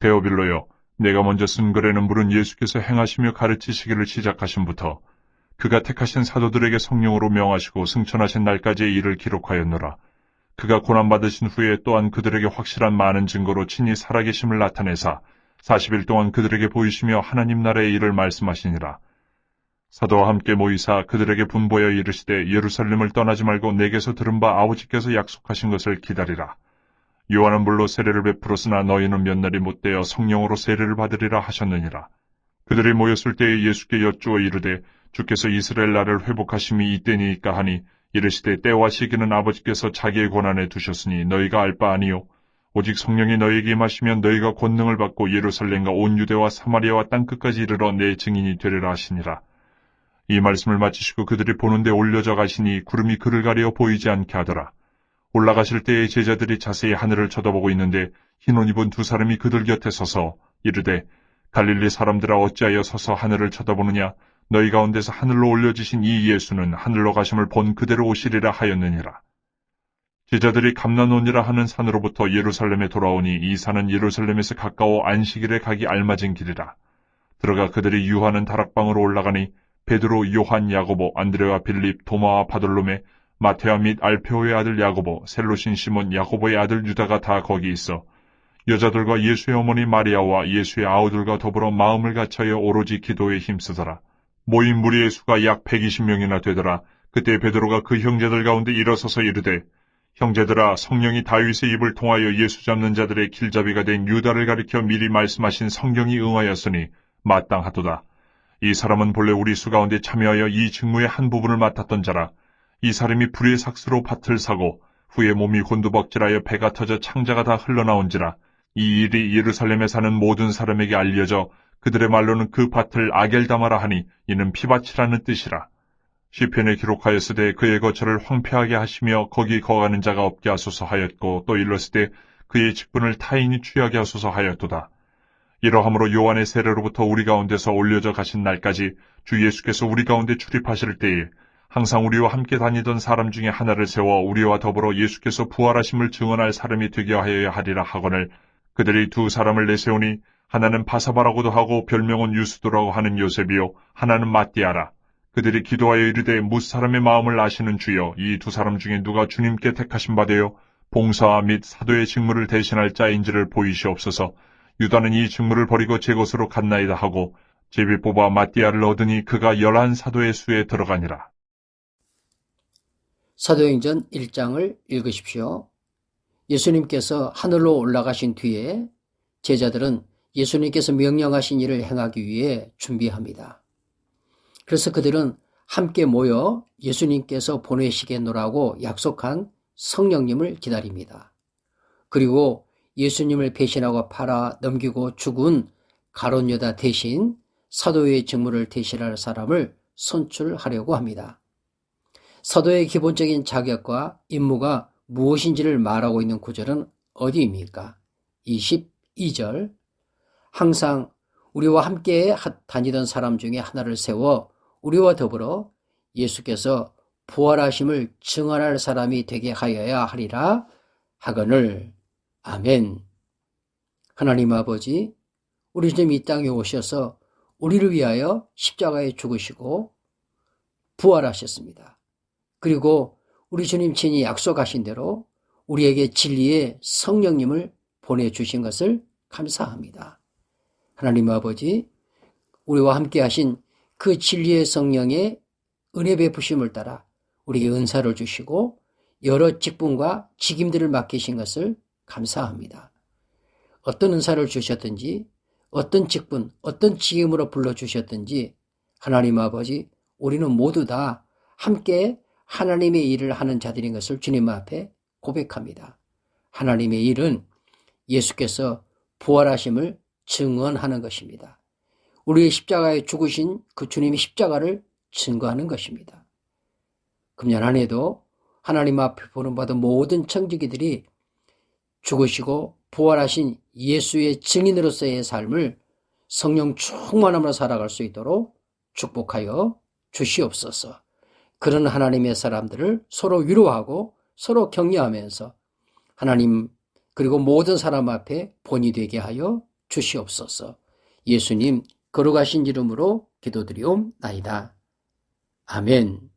데오빌로여, 내가 먼저 쓴 글에는 물은 예수께서 행하시며 가르치시기를 시작하신부터 그가 택하신 사도들에게 성령으로 명하시고 승천하신 날까지의 일을 기록하였노라. 그가 고난받으신 후에 또한 그들에게 확실한 많은 증거로 친히 살아계심을 나타내사 40일 동안 그들에게 보이시며 하나님 나라의 일을 말씀하시니라. 사도와 함께 모이사 그들에게 분보여 이르시되 예루살렘을 떠나지 말고 내게서 들은 바 아버지께서 약속하신 것을 기다리라. 요한은 물로 세례를 베풀었으나 너희는 몇 날이 못되어 성령으로 세례를 받으리라 하셨느니라. 그들이 모였을 때에 예수께 여쭈어 이르되 주께서 이스라엘 나라를 회복하심이 이때니까 하니 이르시되 때와 시기는 아버지께서 자기의 권한에 두셨으니 너희가 알 바 아니요 오직 성령이 너희에게 임하시면 너희가 권능을 받고 예루살렘과 온 유대와 사마리아와 땅 끝까지 이르러 내 증인이 되리라 하시니라. 이 말씀을 마치시고 그들이 보는데 올려져 가시니 구름이 그를 가려 보이지 않게 하더라. 올라가실 때에 제자들이 자세히 하늘을 쳐다보고 있는데 흰옷 입은 두 사람이 그들 곁에 서서 이르되 갈릴리 사람들아 어찌하여 서서 하늘을 쳐다보느냐 너희 가운데서 하늘로 올려지신 이 예수는 하늘로 가심을 본 그대로 오시리라 하였느니라. 제자들이 감나논이라 하는 산으로부터 예루살렘에 돌아오니 이 산은 예루살렘에서 가까워 안식일에 가기 알맞은 길이라. 들어가 그들이 유하는 다락방으로 올라가니 베드로, 요한, 야고보, 안드레와 빌립, 도마와 바돌로메, 마테아 및 알페오의 아들 야고보, 셀로신 시몬, 야고보의 아들 유다가 다 거기 있어 여자들과 예수의 어머니 마리아와 예수의 아우들과 더불어 마음을 갖춰여 오로지 기도에 힘쓰더라. 모인 무리의 수가 약 120명이나 되더라. 그때 베드로가 그 형제들 가운데 일어서서 이르되 형제들아 성령이 다윗의 입을 통하여 예수 잡는 자들의 길잡이가 된 유다를 가리켜 미리 말씀하신 성경이 응하였으니 마땅하도다. 이 사람은 본래 우리 수 가운데 참여하여 이 직무의 한 부분을 맡았던 자라. 이 사람이 불의 삭스로 밭을 사고 후에 몸이 곤두벅질하여 배가 터져 창자가 다 흘러나온지라. 이 일이 예루살렘에 사는 모든 사람에게 알려져 그들의 말로는 그 밭을 아겔다마라 하니 이는 피밭이라는 뜻이라. 시편에 기록하였으되 그의 거처를 황폐하게 하시며 거기 거하는 자가 없게 하소서 하였고 또 일렀으되 그의 직분을 타인이 취하게 하소서 하였도다. 이러함으로 요한의 세례로부터 우리 가운데서 올려져 가신 날까지 주 예수께서 우리 가운데 출입하실 때에 항상 우리와 함께 다니던 사람 중에 하나를 세워 우리와 더불어 예수께서 부활하심을 증언할 사람이 되게 하여야 하리라 하거늘 그들이 두 사람을 내세우니 하나는 바사바라고도 하고 별명은 유수도라고 하는 요셉이요 하나는 마띠아라 그들이 기도하여 이르되 무사람의 마음을 아시는 주여 이 두 사람 중에 누가 주님께 택하신 바되요 봉사와 및 사도의 직무를 대신할 자인지를 보이시옵소서 유다는 이 직무를 버리고 제 곳으로 갔나이다 하고 제비 뽑아 마띠아를 얻으니 그가 열한 사도의 수에 들어가니라. 사도행전 1장을 읽으십시오. 예수님께서 하늘로 올라가신 뒤에 제자들은 예수님께서 명령하신 일을 행하기 위해 준비합니다. 그래서 그들은 함께 모여 예수님께서 보내시겠노라고 약속한 성령님을 기다립니다. 그리고 예수님을 배신하고 팔아 넘기고 죽은 가론 여다 대신 사도의 직무를 대신할 사람을 선출하려고 합니다. 사도의 기본적인 자격과 임무가 무엇인지를 말하고 있는 구절은 어디입니까? 22절. 항상 우리와 함께 다니던 사람 중에 하나를 세워 우리와 더불어 예수께서 부활하심을 증언할 사람이 되게 하여야 하리라 하거늘 아멘. 하나님 아버지, 우리 주님 이 땅에 오셔서 우리를 위하여 십자가에 죽으시고 부활하셨습니다. 그리고 우리 주님 친히 약속하신 대로 우리에게 진리의 성령님을 보내주신 것을 감사합니다. 하나님 아버지, 우리와 함께 하신 그 진리의 성령의 은혜 베푸심을 따라 우리에게 은사를 주시고 여러 직분과 직임들을 맡기신 것을 감사합니다. 어떤 은사를 주셨든지 어떤 직분, 어떤 직임으로 불러주셨든지 하나님 아버지 우리는 모두 다 함께 하나님의 일을 하는 자들인 것을 주님 앞에 고백합니다. 하나님의 일은 예수께서 부활하심을 증언하는 것입니다. 우리의 십자가에 죽으신 그 주님의 십자가를 증거하는 것입니다. 금년 한 해도 하나님 앞에 보는 받은 모든 청지기들이 죽으시고 부활하신 예수의 증인으로서의 삶을 성령 충만함으로 살아갈 수 있도록 축복하여 주시옵소서. 그런 하나님의 사람들을 서로 위로하고 서로 격려하면서 하나님 그리고 모든 사람 앞에 본이 되게 하여 주시옵소서. 예수님 거룩하신 이름으로 기도드리옵나이다. 아멘.